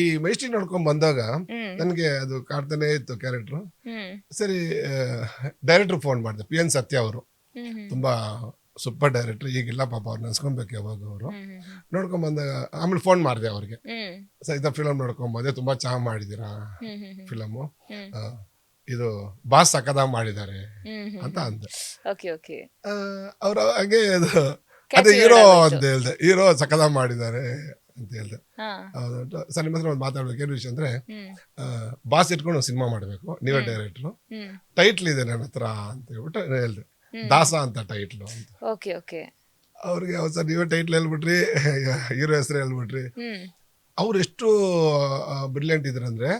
ಈ ಮೈಸ್ಟ್ರಿ ನೋಡ್ಕೊಂಡ್ ಬಂದಾಗ ನನ್ಗೆ ಅದು ಕಾಡ್ತಾನೆ ಇತ್ತು ಕ್ಯಾರೆಕ್ಟರ್. ಸರಿ ಡೈರೆಕ್ಟರ್ ಫೋನ್ ಮಾಡಿದೆ ಪಿ ಎನ್ ಸತ್ಯ ಅವರು. ತುಂಬಾ ಸೂಪರ್ ಡೈರೆಕ್ಟರ್. ಈಗಿಲ್ಲ ಪಾಪ ಅವ್ರು ನೆನ್ಸ್ಕೊಬೇಕು ಯಾವಾಗ ಅವರು. ನೋಡ್ಕೊಂಡ್ ಬಂದಾಗ ಆಮೇಲೆ ಫೋನ್ ಮಾಡಿದೆ ಅವ್ರಿಗೆ. ಸಹಿತ ಫಿಲಮ್ ನೋಡ್ಕೊಂಡ್ ಬಂದೆ. ತುಂಬಾ ಚೆನ್ನಾಗಿ ಮಾಡಿದೀರಾ ಫಿಲಮು? ಇದು ಬಾಸ್ ಸಕದ ಮಾಡಿದ್ದಾರೆ ಅಂತ ಅಂದೆ. ಓಕೆ ಅವ್ರು ಹಂಗೆ ಅದು ಅದೇ ಹೀರೋ ಅಂತ ಹೇಳ್ದೆ. ಹೀರೋ ಸಕದ ಮಾಡಿದ್ದಾರೆ. ಅಂತ ಹೇಳ್ದೆ. ಸರ್ ನಿಮ್ಮ ಹತ್ರ ಒಂದು ಮಾತಾಡ್ಬೇಕು. ಏನು ವಿಷಯ ಅಂದ್ರೆ ಬಾಸ್ ಇಟ್ಕೊಂಡು ಸಿನಿಮಾ ಮಾಡಬೇಕು. ನೀವೇ ಡೈರೆಕ್ಟ್ರು ಟೈಟ್ಲ್ ಇದೆ ನನ್ನ ಹತ್ರ ಅಂತ ಹೇಳ್ಬಿಟ್ಟು ಹೇಳ್ದೆ. ದಾಸ ಅಂತ ಟೈಟ್ಲು ಅಂತ. Okay okay. ಅವ್ರಿಗೆ ಸರ್ ನೀವೇ ಟೈಟ್ಲ್ ಹೇಳ್ಬಿಟ್ರಿ ಹೀರೋ ಹೆಸರು ಹೇಳ್ಬಿಟ್ರಿ. ಅವ್ರು ಎಷ್ಟು ಬ್ರಿಲಿಯಂಟ್ ಇದ್ರಂದ್ರೆ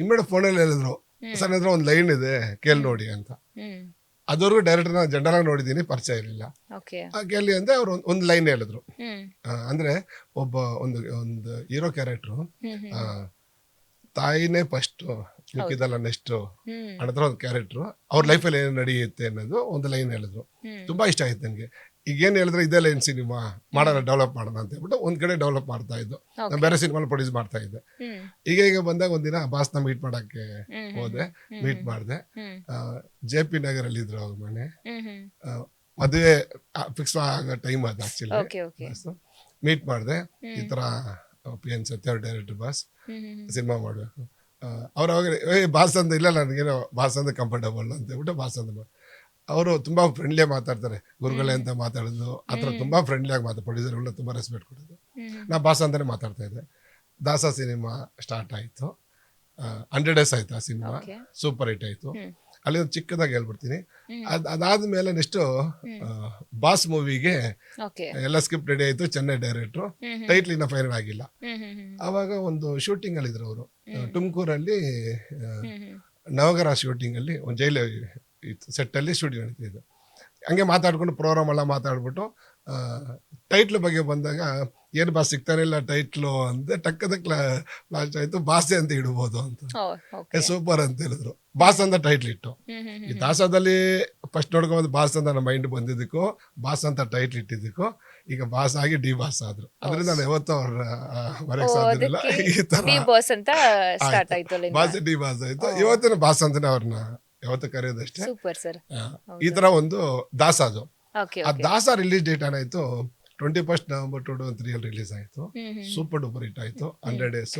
ಇಮ್ಮಿಡಿಯೇಟ್ ಫೋನಲ್ಲಿ ಹೇಳಿದ್ರು ಸರ್ ಹತ್ರ ಒಂದು ಲೈನ್ ಇದೆ ಕೇಳಿ ನೋಡಿ ಅಂತ. ಅದುವರೆಗೂ ಡೈರೆಕ್ಟರ್ ಜನರಲ್ ಆಗಿ ನೋಡಿದ್ದೀನಿ ಪರಿಚಯ ಇರಲಿಲ್ಲ. ಓಕೆ ಅಲ್ಲಿ ಅಂದ್ರೆ ಅವ್ರು ಒಂದು ಲೈನ್ ಹೇಳಿದ್ರು. ಹ್ಮ್. ಆ, ಅಂದ್ರೆ ಒಬ್ಬ ಒಂದು ಒಂದು ಹೀರೋ ಕ್ಯಾರೆಕ್ಟ್ರು ಹ್ಮ್ ಹ್ಮ್. ತಾಯಿನೇ ಫಸ್ಟ್ ಇದಲ್ಲ ನೆಕ್ಸ್ಟ್ ಹ್ಮ್. ಅನ್ನತ್ರ ಒಂದು ಕ್ಯಾರೆಕ್ಟ್ರು ಅವ್ರ ಲೈಫಲ್ಲಿ ಏನು ನಡೆಯುತ್ತೆ ಅನ್ನೋದು ಒಂದು ಲೈನ್ ಹೇಳಿದ್ರು. ಹ್ಮ್. ತುಂಬಾ ಇಷ್ಟ ಆಯ್ತು ನನಗೆ. ಈಗ ಏನು ಹೇಳಿದ್ರೆ ಇದೆಲ್ಲ ಲೈನ್ ಸಿನಿಮಾ ಮಾಡೋಣ ಡೆವಲಪ್ ಮಾಡೋಣ ಅಂತ ಹೇಳ್ಬಿಟ್ಟು ಒಂದ್ ಕಡೆ ಡೆವಲಪ್ ಮಾಡ್ತಾ ಇದ್ದು. ನಾನು ಬೇರೆ ಸಿನಿಮಾ ಪ್ರೊಡ್ಯೂಸ್ ಮಾಡ್ತಾ ಇದ್ದೆ. ಈಗ ಈಗ ಬಂದಾಗ ಒಂದಿನ ಬಾಸ್ನ ಮೀಟ್ ಮಾಡಕ್ಕೆ ಹೋದೆ. ಮೀಟ್ ಮಾಡಿದೆ. ಜೆ ಪಿ ನಗರಲ್ಲಿ ಇದ್ರು ಅವ್ರ ಮನೆ. ಮದುವೆ ಫಿಕ್ಸ್ ಆಗೋ ಟೈಮ್ ಅದು ಆಕ್ಚುಲಿ ಮೀಟ್ ಮಾಡಿದೆ. ಈ ತರ P N Satya director boss. Cinema ಮಾಡಬೇಕು. ಅವ್ರು ಅವಾಗ ಏ ಬಾಸ್ ಅಂತ ಇಲ್ಲ ನನಗೇನೋ ಬಾಸ್ ಅಂದ್ರೆ ಕಂಫರ್ಟಬಲ್ ಅಂತ ಹೇಳ್ಬಿಟ್ಟು ಬಾಸ್ ಮಾಡ್- ಅವರು ತುಂಬಾ ಫ್ರೆಂಡ್ಲಿ ಮಾತಾಡ್ತಾರೆ. ಗುರುಗಳೇ ಅಂತ ಮಾತಾಡೋದು ಆ ಥರ ತುಂಬಾ ಫ್ರೆಂಡ್ಲಿ ಆಗಿ ಮಾತಾಡ ಪ್ರೊಡ್ಯೂಸರ್ಗಳನ್ನ ತುಂಬಾ ರೆಸ್ಪೆಕ್ಟ್ ಕೊಡೋದು. ನಾ ಬಾಸ ಅಂತಾನೆ ಮಾತಾಡ್ತಾ ಇದ್ದೆ. ದಾಸ ಸಿನಿಮಾ ಸ್ಟಾರ್ಟ್ ಆಯಿತು. ಹಂಡ್ರೆಡ್ ಡೇಸ್ ಆಯ್ತು ಆ ಸಿನಿಮಾ. ಸೂಪರ್ ಹಿಟ್ ಆಯಿತು. ಅಲ್ಲಿ ಒಂದು ಚಿಕ್ಕದಾಗಿ ಹೇಳ್ಬಿಡ್ತೀನಿ. ಅದ್ ಅದಾದ್ಮೇಲೆ ನೆಕ್ಸ್ಟ್ ಬಾಸ್ ಮೂವಿಗೆ ಎಲ್ಲ ಸ್ಕ್ರಿಪ್ಟ್ ರೆಡಿ ಆಯ್ತು ಚೆನ್ನೈ ಡೈರೆಕ್ಟ್ರು ಟೈಟ್ಲ್ ಇನ್ನ ಫೈನಲ್ ಆಗಿಲ್ಲ. ಆವಾಗ ಒಂದು ಶೂಟಿಂಗ್ ಅಲ್ಲಿ ಇದ್ರು ಅವರು. ತುಮಕೂರಲ್ಲಿ ನವಗರ ಶೂಟಿಂಗ್ ಅಲ್ಲಿ ಒಂದು ಜೈಲ ಸೆಟ್ ಸ್ಟುಡಿಯೋ ನಡೀತಿದ್ದು ಹಂಗೆ ಮಾತಾಡ್ಕೊಂಡು ಪ್ರೋಗ್ರಾಮ್ ಎಲ್ಲ ಮಾತಾಡ್ಬಿಟ್ಟು ಟೈಟ್ಲ್ ಬಗ್ಗೆ ಬಂದಾಗ ಏನು ಬಾಸ್ ಸಿಗ್ತಾನೆ ಇಲ್ಲ ಟೈಟ್ಲು ಅಂತ ಕ್ಲಾ ಲಾಸ್ಟ್ ಆಯ್ತು ಬಾಸೆ ಅಂತ ಇಡ್ಬೋದು ಅಂತ. ಸೂಪರ್ ಅಂತ ಹೇಳಿದ್ರು. ಬಾಸ್ ಅಂತ ಟೈಟ್ಲ್ ಇಟ್ಟು ಈ ದಾಸದಲ್ಲಿ ಫಸ್ಟ್ ನೋಡ್ಕೊಂಡ್ ಬಾಸ್ ಅಂತ ನನ್ನ ಮೈಂಡ್ ಬಂದಿದ್ದಕ್ಕೂ ಬಾಸ್ ಅಂತ ಟೈಟ್ಲ್ ಇಟ್ಟಿದ್ದಕ್ಕೂ ಈಗ ಬಾಸ್ ಆಗಿ ಡಿ ಬಾಸ್ ಆದ್ರು. ಅದರಿಂದ ನಾನು ಯಾವತ್ತೂ ಅವ್ರ ಮರೆಯಕ್ ಓ, ಸಾಧ್ಯ ಇಲ್ಲ. ಈ ತರ ಬಾಸ್ ಡಿ ಬಾಸ್ ಆಯ್ತು. ಇವತ್ತಿನ ಬಾಸ್ ಅಂತಾನೆ ಅವ್ರನ್ನ ಯಾವತ್ತೂ ಕರೆಯೋದಷ್ಟೇ ಸೂಪರ್ ಸರ್ ಈ ತರ ಒಂದು ದಾಸ ಅದು ಓಕೆ ಆ ದಾಸ ರಿಲೀಸ್ ಡೇಟ್ ಏನಾಯ್ತು? Twenty first November two thousand three ಅಲ್ಲಿ ರಿಲೀಸ್ ಆಯ್ತು. ಸೂಪರ್ ಡೂಪರ್ ಹಿಟ್ ಆಯ್ತು. Hundred days